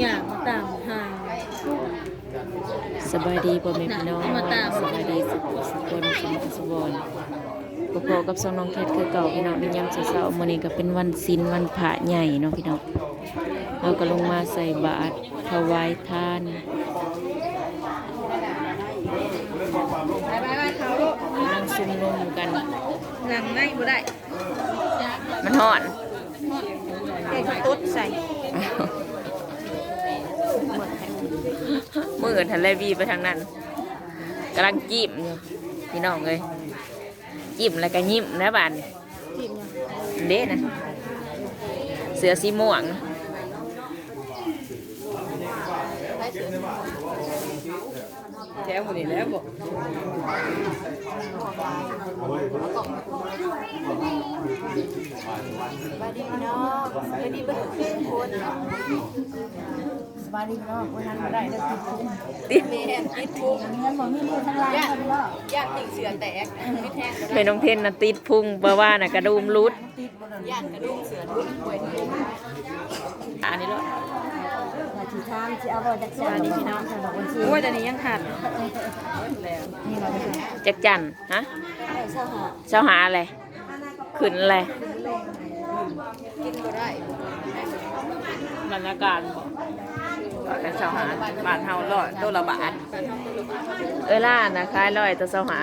อย่างมาตามทางสบายดีพ่อแม่พี่น้องมาตามสบายดีสุขสุขคนสมบูรณ์สมบูรณ์พอๆกับสองน้องแคทคือเก่าพี่น้องเป็นยามเช้าๆมื้อนี้ก็เป็นวันศีลวันพระใหญ่เนาะพี่น้องเราก็ลงมาใส่บาตรถวายทานไปไปไปเขาลูกนั่งซุ่มนุมกันนั่งในบ่ได้ มันฮ้อนเด็กเขาตุ๊ดใส่ มือทันแลวีไปทางนั้นกำลังจิ้มอยู่พี่น้องเลยจิ้มแล้วก็ยิ้มนะบานเด้นะเสือสีม่วงแถวคนนี้แล้วบอกสบายดีเน้องสบายดีเบิ่งทุกคน บายดีพี่น้องวันนั้นบ่ได้ได้ติดคุกติดแม่นติดคุกเงินบ่มีมือทั้งหลายคนบ่ญาติติ่งเสือแตกไม่แทงก็เป็นน้องเทนนะติดพุงเพราะว่าน่ะกระดูมรุดญาติกระดุมเสือทุกป่วยทุกอันนี้เลยมาที่ทางที่เอาบ่จักแซ่บพี่น้องค่ะวันที่โอ้ยแต่นี้ยังขาดนี่เราจะจักจันฮะได้เช้าหาเช้าหาอะไรขึ้นอะไรกินก็ได้บรรยากาศบ อกก็เช้าหาบาทเฮาร้อยตัวละบาทเออล่านะค้ายร้อยตัวเช้าหา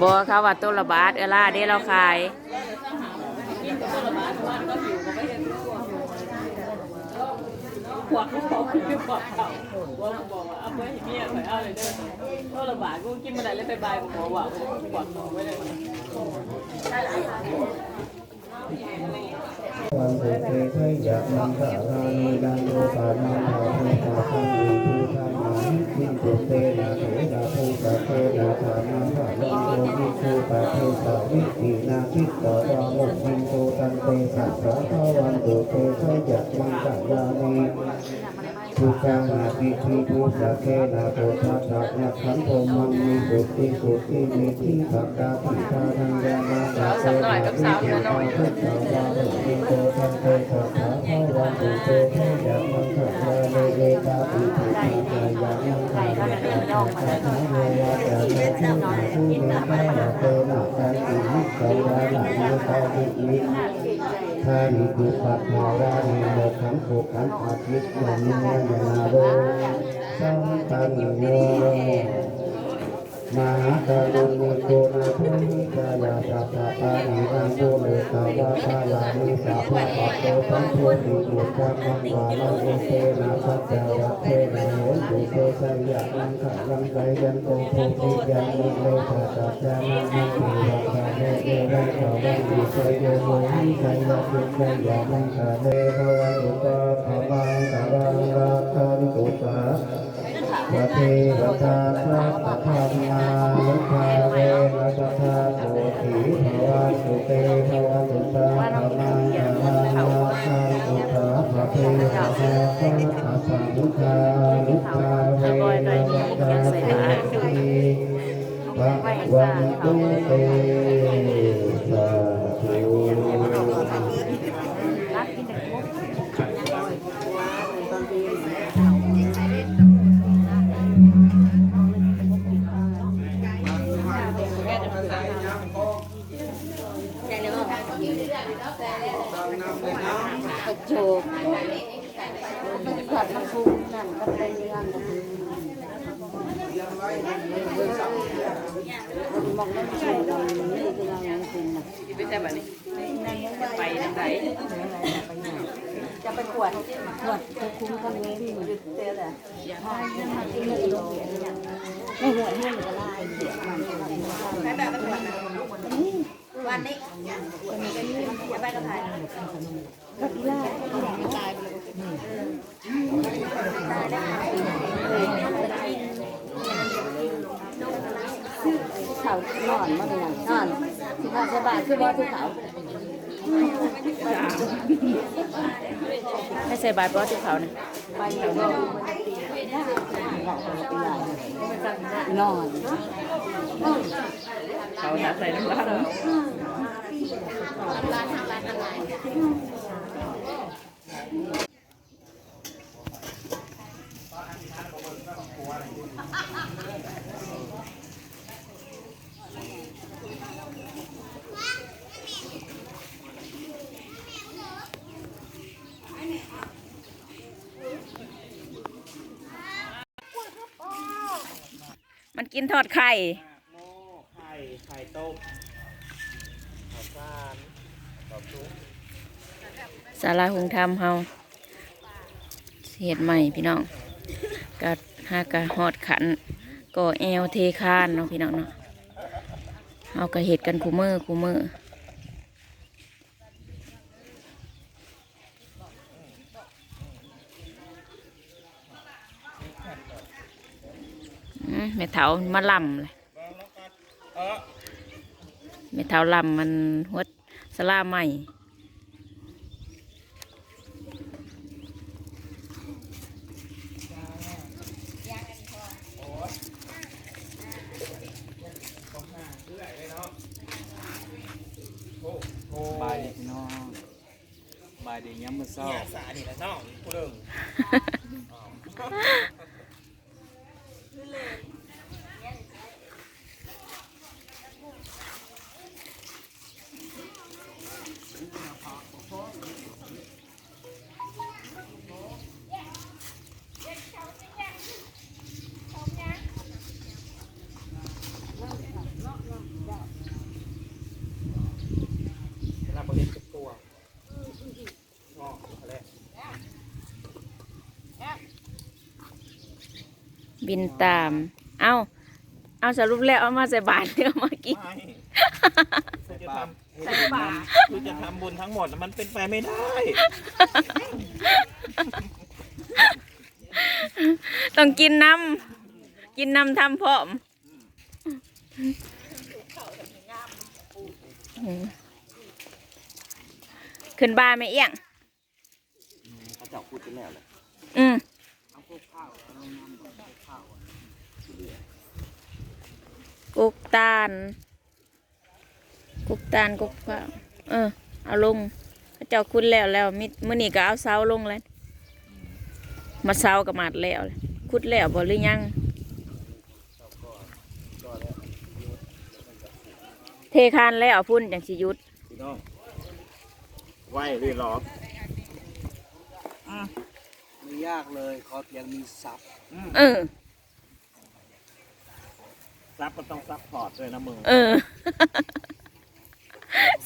บอเขาว่าตัวละบาทเออล่าเด้เราขายขวกลูกบอคือบอกเขาว่าบอกว่าเอาไว้ให้เมียไปเอาเลยเด้อก็ระบาดกูกินมาได้เลยไปบายบอกว่าขวกบอกไว้เลย วันเกิดเทยะมังคารานิดันโตปานาภาเทตาสังวิภูธามานิสิตุเตนะเถระภูตะเตนะธานาภาลังโตวิภูตะเทสาวิตินาคิตตวามุขินโตตันเตสัสสะภวันตุเตทยะมังคารานิ สุขังนาทิทิภูสะเกนะโตทัสสะนะขันโทมังมีสุติสุติมีทิสักกาติทานังยานาตาเตนะวิเทตาพุทธาวามุขินโตตันเตสัสสะภาวันตุเตทยะมังคารานิเอตาปิติปิจายามังคารานิสัทธาเววะจานะภูนาภูเนตาละเตนะตันติมิสยานะโยตาวิมิ ทานิปุปัตนารานิโมขังโขขันอาทิตย์ยานิยนาโรสัมปันโน มหาการุณิโกนาภูมิกายาสัพพะปานิรังโกเมตาวาทาลานิสัพพะปัตโตสัมโพธิอุตตะมังวาลาโอเตนะสัจจายะเทนะโหตุเตสัยยะนังขะลังไกยันโตโพธิยันนิเลสะสัจจานังมังเทวะคาเนเอรังขะวังดิสยโยโมหิสัยยะทุกขยะมังคาเนภวันตุตาภวังกะวังราคันตุตา พระเทวตาพระปะธรรมานุภาเวนะสัทธาโสติภวันตุเตภวันตุตาธรรมังธรรมังนาคันตุตาพระเทวตาพระอัสสังฆานุภาเวนะสัทธาโสติภวันตุเต ไปใช่แบบนี้ไปทางไหนจะไปขวดขวดจะคุ้มกันนี้ที่มันเตี้ยแต่ใช่ยังมาที่นี่ลงไม่หัวเหี้ยมันจะลายเสียมันไปแบบไปวันนั้วันนี้วันนี้จะไปกับใครก็อีล่าตายไปเลยเขานอนมาเป็นนอนที่บ้านสบายคือว่าที่เขาให้ใส่บาตรเพราะที่เขาเนี่ยไปอยู่นอนเขาหาใส่น้ำร้านร้านทางร้านอะไร กินทอดไข่โม่ไข่ไข่ต้มข้าวสารข้าวซุปสาราหุงธรรมเฮาเฮ็ดใหม่พี่น้องก็หากะฮอดขันก็แอวเทคานเนาะพี่น้องเนาะเฮาก็เฮ็ดกันคู่มือคู่มืออื แม่เถามาลำเลยแม่เถาลำมันหัวสลาใหม่บายดีพี่น้องบายดีย้ำมือเศร้าเนี่ยสานี่แหละน้องผู้เดิม เราบริสุทธิ์ตัวงอกอะไร บินตาม เอาเอาสรุปแล้วเอามาใส่บาตรเนื้อมากิน ไม่คือจะทำคือจะทำบุญทั้งหมดมันเป็นไปไม่ได้ ต้องกินน้ำ กินน้ำทำพร้อมอืมขึ้นบ้านไม่เอี้ยง เขาจะพูดกันแล้วเลยอืม กุกตาลกุกตาลกุกข้าวเออ เอาลงพระเจ้าคุณแล้วแล้วมิมื่อนี้ก็เอาเสาลงเลยมาเสากับมาดแล้วเลยคุดแล้วบ่หรือยัง เทคานแล้วพุ่นจังสิหยุดพี่น้องไหวรีรอไม่ยากเลยขอเพียงมีสับเออ ซับมันต้องซับพอร์ตด้วยนะมึงเออ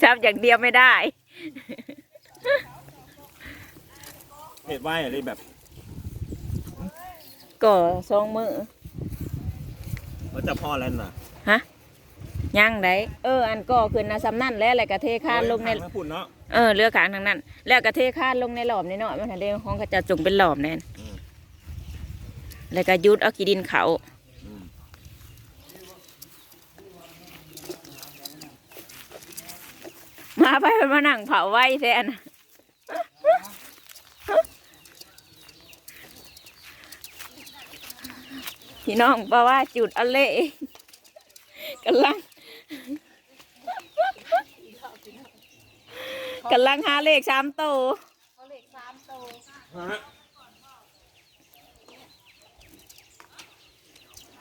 ซับอย่างเดียวไม่ได้ เห็ดไหวอะไรแบบก็สองมือมันจะพอแล้วน่ะฮะย่างได้เออ อันก็ขึ้นนะสำนั่นแล้วแหละกะเทคานลงในไม่พูดเนาะเออเรือขางทางนั้น แล้วกะเทคานลงในหลอมนี่เนาะมันทันได้ห้องกระจะจงเป็นหลอมแน่นอืมแล้วก็ยุดเอาขี้ดินเขา อืม มาไปไปมานั่งเผาไว้แทนพี่น้องเพราะว่าจุดเอาเละกำลังกำลังหาเลขสามโตวฮะ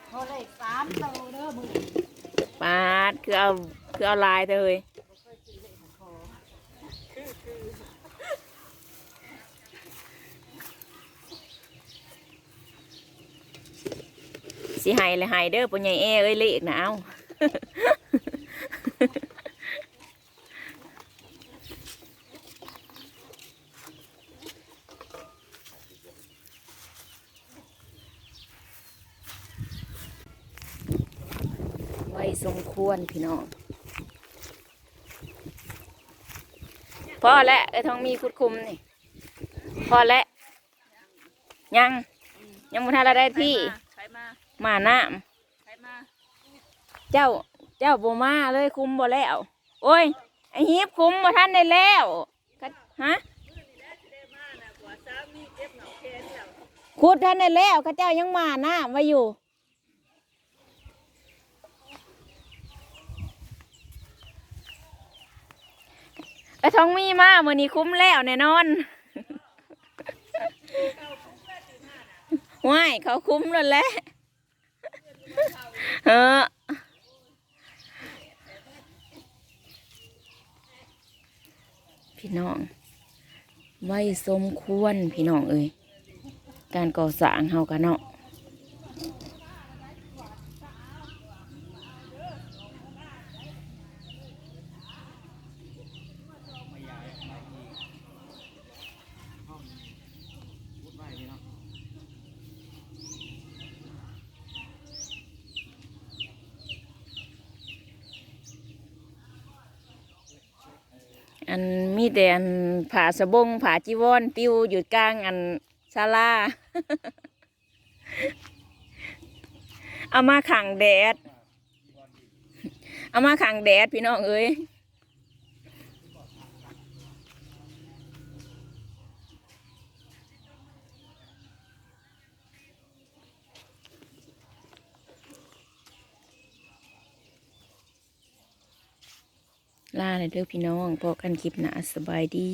เขาเลยสามโตเด้อมึงปาดคือเอาคือเอาลายเธอเลย สิหายเลยหายเด้อปุญใหญ่เอ้เอ้ยเลขนะเอาไว้สมควรพี่น้องพอแล้วไอ้ทองมีคุดคุมนี่พอแล้วยังยังมุทันละได้ที่ มามาน้ใครมาำเจ้าเจ้าบ่มาเลยคุมบ่แล้ว โอ้ยไอ้ฮีบคุมบ่ทันได้แล้วก็ฮะขุดทันได้แล้วเข้าเจ้ายังมาน้ำไว้อยู่ไอ้ทองมีมาเมื่อนี้คุ้มแล้วแน่นอนว้ายเขาคุ้มแล้วแหละ เออพี่น้องไว้สมควรพี่น้องเอ้ยการก่อสร้างเฮากันเนาะ อันมีแต่อันผาสะบงผาจีวรปิวอยู่กลางอันซาลาเอามาขังแดด เอามาขังแดดพี่น้องเอ้ย ลาเลยเด้อพี่น้องพอกันคลิปหนาสบายดี